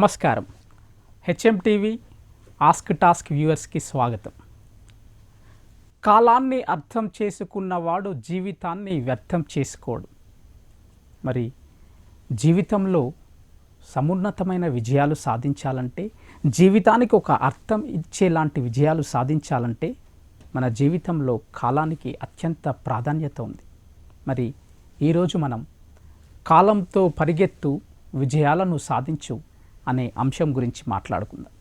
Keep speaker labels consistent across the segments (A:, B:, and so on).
A: నమస్కారం. HMTV ask task వ్యూవర్స్కి స్వాగతం. కాలాన్ని అర్థం చేసుకున్నవాడు జీవితాన్ని వ్యర్థం చేసుకోడు. మరి జీవితంలో సమున్నతమైన విజయాలు సాధించాలంటే జీవితానికి ఒక అర్థం ఇచ్చేలాంటి విజయాలు సాధించాలంటే మన జీవితంలో కాలానికి అత్యంత ప్రాధాన్యత ఉంది. మరి ఈరోజు మనం కాలంతో పరిగెత్తు విజయాలను సాధించు అనే అంశం గురించి మాట్లాడుకుందాం.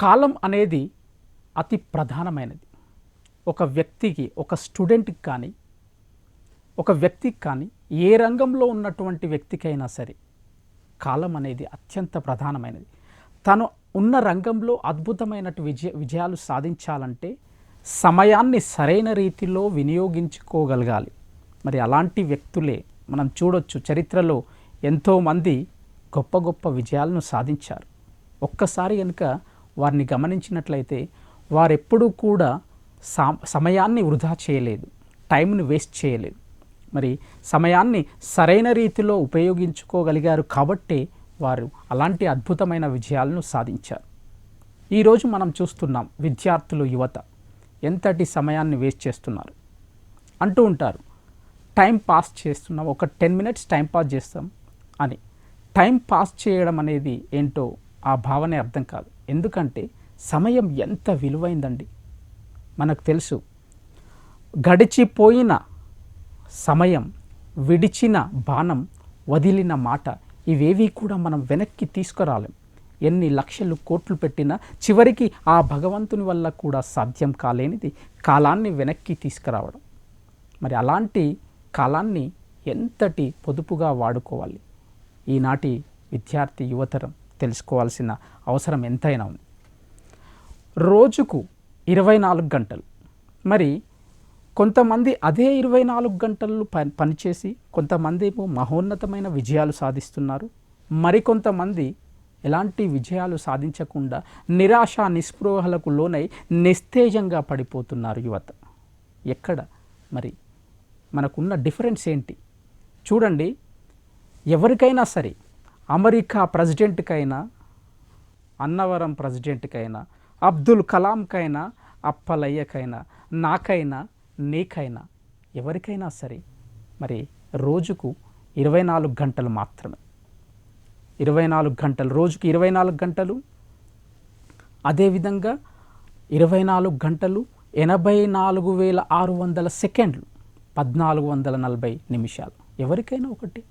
A: కాలం అనేది అతి ప్రధానమైనది. ఒక వ్యక్తికి ఒక స్టూడెంట్కి కానీ ఒక వ్యక్తికి కానీ ఏ రంగంలో ఉన్నటువంటి వ్యక్తికైనా సరే కాలం అనేది అత్యంత ప్రధానమైనది. తను ఉన్న రంగంలో అద్భుతమైనటు విజయ విజయాలు సాధించాలంటే సమయాన్ని సరైన రీతిలో వినియోగించుకోగలగాలి. మరి అలాంటి వ్యక్తులే మనం చూడొచ్చు చరిత్రలో ఎంతోమంది గొప్ప గొప్ప విజయాలను సాధించారు. ఒక్కసారి కనుక వారిని గమనించినట్లయితే వారెప్పుడూ కూడా సా సమయాన్ని వృధా చేయలేదు. టైంని వేస్ట్ చేయలేదు. మరి సమయాన్ని సరైన రీతిలో ఉపయోగించుకోగలిగారు కాబట్టే వారు అలాంటి అద్భుతమైన విజయాలను సాధించారు. ఈరోజు మనం చూస్తున్నాం విద్యార్థులు యువత ఎంతటి సమయాన్ని వేస్ట్ చేస్తున్నారు? అంటూ ఉంటారు టైం పాస్ చేస్తున్నాం ఒక టెన్ మినిట్స్ టైం పాస్ చేస్తాం అని. టైం పాస్ చేయడం అనేది ఏంటో ఆ భావనే అర్థం కాదు. ఎందుకంటే సమయం ఎంత విలువైందండి. మనకు తెలుసు. గడిచిపోయిన సమయం విడిచిన బాణం వదిలిన మాట ఇవేవి కూడా మనం వెనక్కి తీసుకురాలేం. ఎన్ని లక్షలు కోట్లు పెట్టినా చివరికి ఆ భగవంతుని వల్ల కూడా సాధ్యం కాలేనిది కాలాన్ని వెనక్కి తీసుకురావడం. మరి అలాంటి కాలాన్ని ఎంతటి పొదుపుగా వాడుకోవాలి? ఈనాటి విద్యార్థి యువతరం తెలుసుకోవాల్సిన అవసరం ఎంతైనా ఉంది. రోజుకు ఇరవై నాలుగు గంటలు. మరి కొంతమంది అదే ఇరవై నాలుగు గంటలు పని పనిచేసి కొంతమంది ఏమో మహోన్నతమైన విజయాలు సాధిస్తున్నారు. మరికొంతమంది ఎలాంటి విజయాలు సాధించకుండా నిరాశ నిస్పృహలకు లోనై నిస్తేజంగా పడిపోతున్నారు యువత. ఎక్కడ? మరి మనకున్న డిఫరెన్స్ ఏంటి? చూడండి ఎవరికైనా సరే అమెరికా ప్రెసిడెంట్కైనా అన్నవరం ప్రెసిడెంట్కైనా అబ్దుల్ కలాంకైనా అప్పలయ్యకైనా నాకైనా నీకైనా ఎవరికైనా సరే మరి రోజుకు ఇరవై నాలుగు గంటలు మాత్రమే. ఇరవై నాలుగు గంటలు రోజుకి ఇరవై నాలుగు గంటలు అదేవిధంగా ఇరవై నాలుగు గంటలు ఎనభై నాలుగు వేల ఆరు వందల సెకండ్లు పద్నాలుగు వందల నలభై నిమిషాలు. ఎవరికైనా ఒకటి.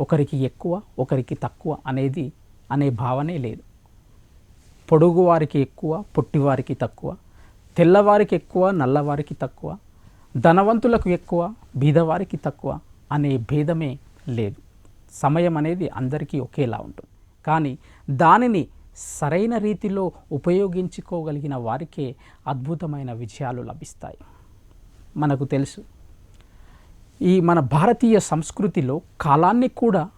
A: ఒకరికి ఎక్కువ ఒకరికి తక్కువ అనేది అనే భావనే లేదు. పొడుగు వారికి ఎక్కువ పొట్టివారికి తక్కువ తెల్లవారికి ఎక్కువ నల్లవారికి తక్కువ ధనవంతులకు ఎక్కువ బీదవారికి తక్కువ అనే భేదమే లేదు. సమయం అనేది అందరికీ ఒకేలా ఉంటుంది. కానీ దానిని సరైన రీతిలో ఉపయోగించుకోగలిగిన వారికే అద్భుతమైన విజయాలు లభిస్తాయి. మనకు తెలుసు ఈ మన భారతీయ సంస్కృతిలో కాలాన్ని కూడా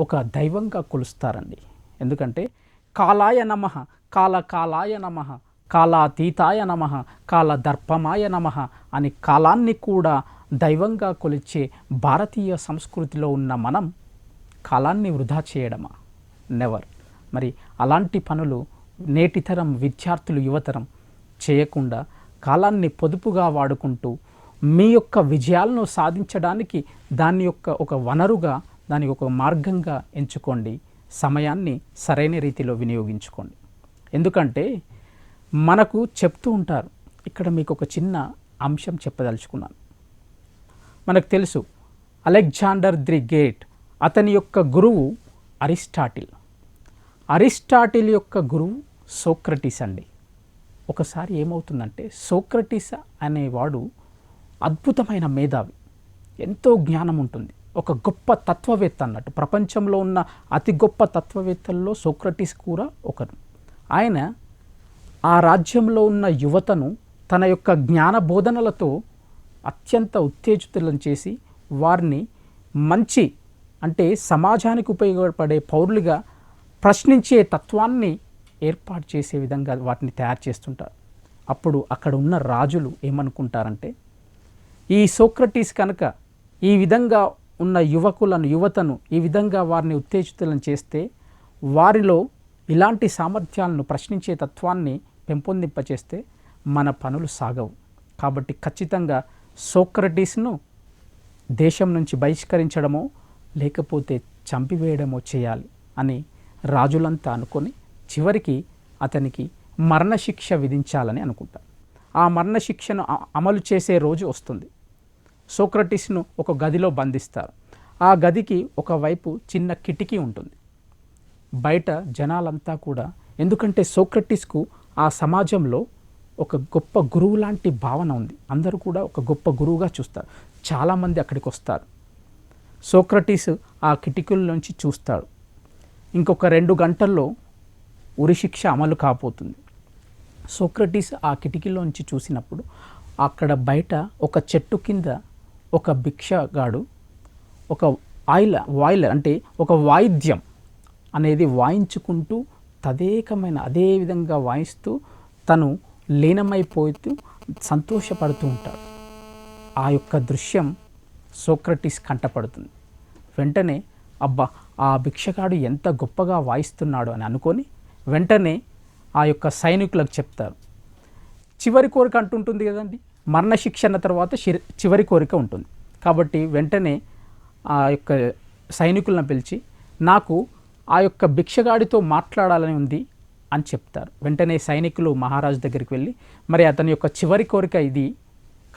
A: ఒక దైవంగా కొలుస్తారండి. ఎందుకంటే కాలాయ నమ కాల కాలాయ నమ కాలాతీతాయ నమ కాల దర్పమాయ నమ అని కాలాన్ని కూడా దైవంగా కొలిచే భారతీయ సంస్కృతిలో ఉన్న మనం కాలాన్ని వృధా చేయడమా? నెవర్ మరి అలాంటి పనులు నేటితరం విద్యార్థులు యువతరం చేయకుండా కాలాన్ని పొదుపుగా వాడుకుంటూ మీ యొక్క విజయాలను సాధించడానికి దాని యొక్క ఒక వనరుగా దాని ఒక మార్గంగా ఎంచుకోండి. సమయాన్ని సరైన రీతిలో వినియోగించుకోండి. ఎందుకంటే మనకు చెప్తూ ఉంటారు ఇక్కడ మీకు ఒక చిన్న అంశం చెప్పదలుచుకున్నాను. మనకు తెలుసు అలెగ్జాండర్ ది గేట్ అతని యొక్క గురువు అరిస్టాటిల్. అరిస్టాటిల్ యొక్క గురువు సోక్రటీస్ అండి. ఒకసారి ఏమవుతుందంటే సోక్రటీస్ అనేవాడు అద్భుతమైన మేధావి. ఎంతో జ్ఞానం ఉంటుంది. ఒక గొప్ప తత్వవేత్త అన్నట్టు. ప్రపంచంలో ఉన్న అతి గొప్ప తత్వవేత్తల్లో సోక్రటీస్ కూడా ఒకరు. ఆయన ఆ రాజ్యంలో ఉన్న యువతను తన యొక్క జ్ఞాన బోధనలతో అత్యంత ఉత్తేజితులను చేసి వారిని మంచి అంటే సమాజానికి ఉపయోగపడే పౌరులుగా ప్రశ్నించే తత్వాన్ని ఏర్పాటు చేసే విధంగా వాటిని తయారు చేస్తుంటారు. అప్పుడు అక్కడ ఉన్న రాజులు ఏమనుకుంటారంటే ఈ సోక్రటీస్ కనుక ఈ విధంగా ఉన్న యువకులను యువతను ఈ విధంగా వారిని ఉత్తేజితులను చేస్తే వారిలో ఇలాంటి సామర్థ్యాలను ప్రశ్నించే తత్వాన్ని పెంపొందింపచేస్తే మన పనులు సాగవు. కాబట్టి ఖచ్చితంగా సోక్రటీస్ను దేశం నుంచి బహిష్కరించడమో లేకపోతే చంపివేయడమో చేయాలి అని రాజులంతా అనుకొని చివరికి అతనికి మరణశిక్ష విధించాలని అనుకుంటారు ఆ మరణశిక్షను అమలు చేసే రోజు వస్తుంది. సోక్రటిస్ను ఒక గదిలో బంధిస్తారు. ఆ గదికి ఒకవైపు చిన్న కిటికీ ఉంటుంది. బయట జనాలంతా కూడా ఎందుకంటే సోక్రటిస్కు ఆ సమాజంలో ఒక గొప్ప గురువు లాంటి భావన ఉంది. అందరూ కూడా ఒక గొప్ప గురువుగా చూస్తారు. చాలామంది అక్కడికి వస్తారు. సోక్రటీస్ ఆ కిటికీల నుంచి చూస్తాడు. ఇంకొక రెండు గంటల్లో ఉరిశిక్ష అమలు కాబోతుంది. సోక్రటీస్ ఆ కిటికీలోంచి చూసినప్పుడు అక్కడ బయట ఒక చెట్టు కింద ఒక భిక్షగాడు ఒక ఆయిల వాయిల అంటే ఒక వాయిద్యం అనేది వాయించుకుంటూ తదేకమైన అదే విధంగా వాయిస్తూ తను లీనమైపోతూ సంతోషపడుతూ ఉంటాడు. ఆ యొక్క దృశ్యం సోక్రటీస్ కంటపడుతుంది. వెంటనే అబ్బా ఆ భిక్షగాడు ఎంత గొప్పగా వాయిస్తున్నాడు అని అనుకొని వెంటనే ఆ యొక్క సైనికులకు చెప్తారు. చివరి కోరిక అంటుంటుంది కదండి? మరణశిక్ష అన్న తర్వాత చివరి కోరిక ఉంటుంది. కాబట్టి వెంటనే ఆ యొక్క సైనికులను పిలిచి నాకు ఆ యొక్క భిక్షగాడితో మాట్లాడాలని ఉంది అని చెప్తారు. వెంటనే సైనికులు మహారాజు దగ్గరికి వెళ్ళి మరి అతని యొక్క చివరి కోరిక ఇది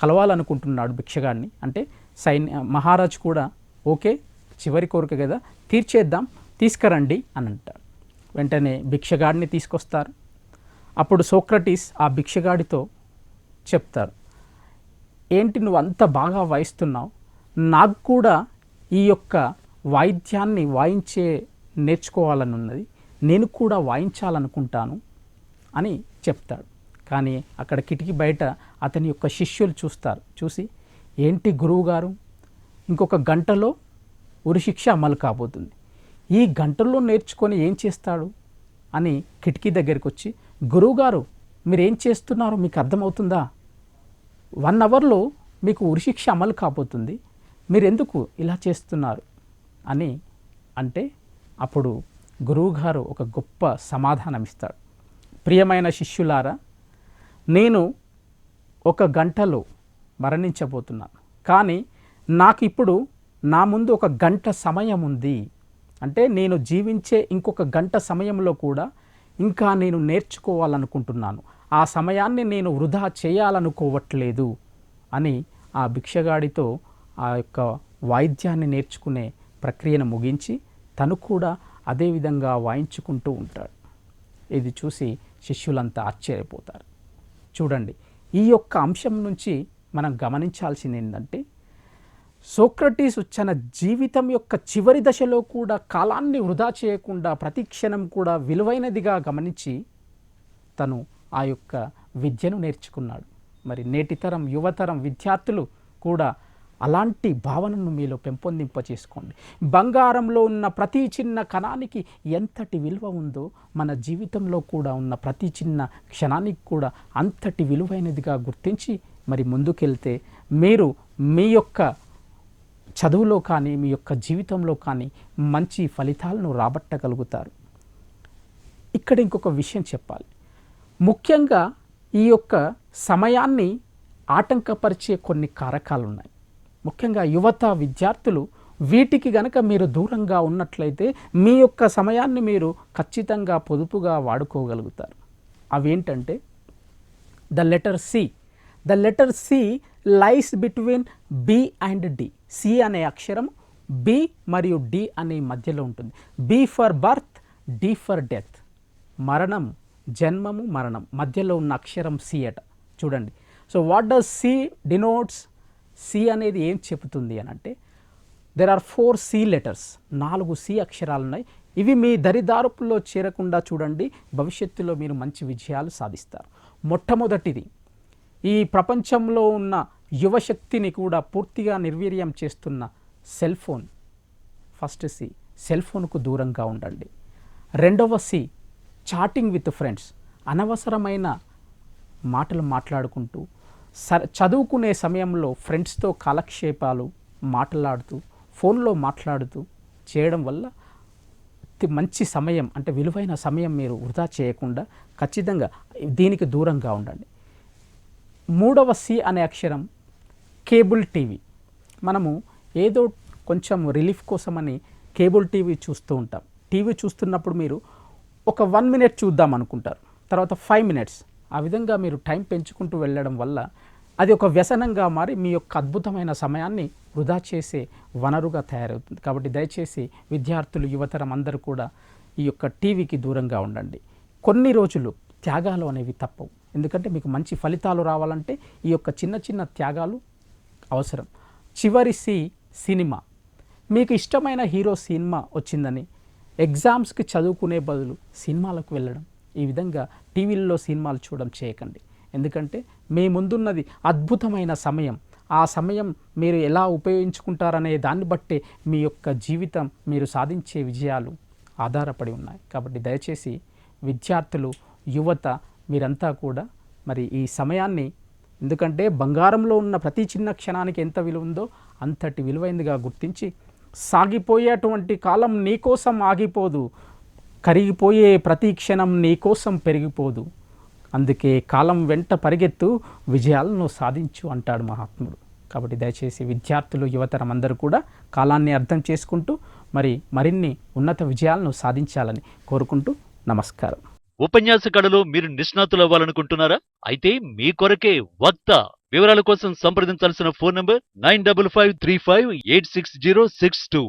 A: కలవాలనుకుంటున్నాడు భిక్షగాడిని. అంటే సైని మహారాజు కూడా ఓకే చివరి కోరిక కదా తీర్చేద్దాం తీసుకురండి అని అంటారు వెంటనే భిక్షగాడిని తీసుకొస్తారు. అప్పుడు సోక్రటీస్ ఆ భిక్షగాడితో చెప్తారు ఏంటి నువ్వు అంత బాగా వాయిస్తున్నావు? నాకు కూడా ఈ యొక్క వాయిద్యాన్ని వాయించే నేర్చుకోవాలని ఉన్నది నేను కూడా వాయించాలనుకుంటాను అని చెప్తాడు. కానీ అక్కడ కిటికీ బయట అతని యొక్క శిష్యులు చూస్తారు. చూసి ఏంటి గురువుగారు ఇంకొక గంటలో ఉరిశిక్ష అమలు కాబోతుంది. ఈ గంటల్లో నేర్చుకొని ఏం చేస్తాడు? అని కిటికీ దగ్గరికి వచ్చి గురువుగారు మీరు ఏం చేస్తున్నారో? మీకు అర్థమవుతుందా? వన్ అవర్లో మీకు ఉరిశిక్ష అమలు కాబోతుంది. మీరు ఎందుకు ఇలా చేస్తున్నారు? అని అంటే అప్పుడు గురువుగారు ఒక గొప్ప సమాధానం ఇస్తాడు ప్రియమైన శిష్యులారా నేను ఒక గంటలో మరణించబోతున్నాను. కానీ నాకు ఇప్పుడు నా ముందు ఒక గంట సమయం ఉంది. అంటే నేను జీవించే ఇంకొక గంట సమయంలో కూడా ఇంకా నేను నేర్చుకోవాలనుకుంటున్నాను. ఆ సమయాన్ని నేను వృధా చేయాలనుకోవట్లేదు అని ఆ భిక్షగాడితో ఆ యొక్క వాయిద్యాన్ని నేర్చుకునే ప్రక్రియను ముగించి తను కూడా అదే విధంగా వాయించుకుంటూ ఉంటాడు. ఇది చూసి శిష్యులంతా ఆశ్చర్యపోతారు. చూడండి ఈ యొక్క అంశం నుంచి మనం గమనించాల్సింది ఏంటంటే సోక్రటీస్ తన జీవితం యొక్క చివరి దశలో కూడా కాలాన్ని వృధా చేయకుండా ప్రతి క్షణం కూడా విలువైనదిగా గమనించి తను ఆ యొక్క విద్యను నేర్చుకున్నాడు. మరి నేటితరం యువతరం విద్యార్థులు కూడా అలాంటి భావనను మీలో పెంపొందింప చేసుకోండి బంగారంలో ఉన్న ప్రతి చిన్న కణానికి ఎంతటి విలువ ఉందో మన జీవితంలో కూడా ఉన్న ప్రతి చిన్న క్షణానికి కూడా అంతటి విలువైనదిగా గుర్తించి మరి ముందుకెళ్తే మీరు మీ యొక్క చదువులో కానీ మీ యొక్క జీవితంలో కానీ మంచి ఫలితాలను రాబట్టగలుగుతారు. ఇక్కడ ఇంకొక విషయం చెప్పాలి. ముఖ్యంగా ఈ యొక్క సమయాన్ని ఆటంకపరిచే కొన్ని కారకాలు ఉన్నాయి ముఖ్యంగా యువత విద్యార్థులు వీటికి గనక మీరు దూరంగా ఉన్నట్లయితే మీ యొక్క సమయాన్ని మీరు ఖచ్చితంగా పొదుపుగా వాడుకోగలుగుతారు. అవేంటంటే the letter C. The letter C lies between B and D. C అనే అక్షరం బి మరియు డి అనే మధ్యలో ఉంటుంది. B for birth D for death. మరణం జన్మము మరణం. మధ్యలో ఉన్న అక్షరం సి అట. చూడండి. So what does C denotes C అనేది ఏం చెబుతుంది అని అంటే there are four C letters నాలుగు సి అక్షరాలు ఉన్నాయి ఇవి మీ దరిదారుపుల్లో చేరకుండా చూడండి. భవిష్యత్తులో మీరు మంచి విజయాలు సాధిస్తారు. మొట్టమొదటిది ఈ ప్రపంచంలో ఉన్న యువశక్తిని కూడా పూర్తిగా నిర్వీర్యం చేస్తున్న cell phone. First C cell ఫోన్కు దూరంగా ఉండండి. రెండవ సి చాటింగ్ విత్ ఫ్రెండ్స్. అనవసరమైన మాటలు మాట్లాడుకుంటూ స చదువుకునే సమయంలో ఫ్రెండ్స్తో కాలక్షేపాలు మాట్లాడుతూ ఫోన్లో మాట్లాడుతూ చేయడం వల్ల మంచి సమయం అంటే విలువైన సమయం మీరు వృధా చేయకుండా ఖచ్చితంగా దీనికి దూరంగా ఉండండి. మూడవ సి అనే అక్షరం కేబుల్ టీవీ. మనము ఏదో కొంచెం రిలీఫ్ కోసమని కేబుల్ టీవీ చూస్తూ ఉంటాం. టీవీ చూస్తున్నప్పుడు మీరు ఒక వన్ మినిట్ చూద్దాం అనుకుంటారు. తర్వాత ఫైవ్ మినిట్స్. ఆ విధంగా మీరు టైం పెంచుకుంటూ వెళ్ళడం వల్ల అది ఒక వ్యసనంగా మారి మీ యొక్క అద్భుతమైన సమయాన్ని వృధా చేసే వనరుగా తయారవుతుంది. కాబట్టి దయచేసి విద్యార్థులు యువతరం అందరూ కూడా ఈ యొక్క టీవీకి దూరంగా ఉండండి. కొన్ని రోజులు త్యాగాలు అనేవి తప్పవు. ఎందుకంటే మీకు మంచి ఫలితాలు రావాలంటే ఈ యొక్క చిన్న చిన్న త్యాగాలు అవసరం. చివరి సి సినిమా. మీకు ఇష్టమైన హీరో సినిమా వచ్చిందని ఎగ్జామ్స్కి చదువుకునే బదులు సినిమాలకు వెళ్ళడం. ఈ విధంగా టీవీల్లో సినిమాలు చూడడం చేయకండి. ఎందుకంటే మీ ముందున్నది అద్భుతమైన సమయం. ఆ సమయం మీరు ఎలా ఉపయోగించుకుంటారనే దాన్ని బట్టే మీ యొక్క జీవితం మీరు సాధించే విజయాలు ఆధారపడి ఉన్నాయి. కాబట్టి దయచేసి విద్యార్థులు యువత మీరంతా కూడా మరి ఈ సమయాన్ని ఎందుకంటే బంగారంలో ఉన్న ప్రతి చిన్న క్షణానికి ఎంత విలువ ఉందో అంతటి విలువైందిగా గుర్తించి సాగిపోయేటువంటి కాలం నీకోసం ఆగిపోదు. కరిగిపోయే ప్రతి క్షణం నీకోసం పెరిగిపోదు. అందుకే కాలం వెంట పరిగెత్తు విజయాలను సాధించు అంటాడు మహాత్ముడు. కాబట్టి దయచేసి విద్యార్థులు యువతరం అందరూ కూడా కాలాన్ని అర్థం చేసుకుంటూ మరి మరిన్ని ఉన్నత విజయాలను సాధించాలని కోరుకుంటూ నమస్కారం.
B: ఉపన్యాస కళలో మీరు నిష్ణాతులవ్వాలనుకుంటున్నారా? అయితే మీ కొరకే వక్త వివరాల కోసం సంప్రదించాల్సిన phone number nine double five three five eight six zero six two.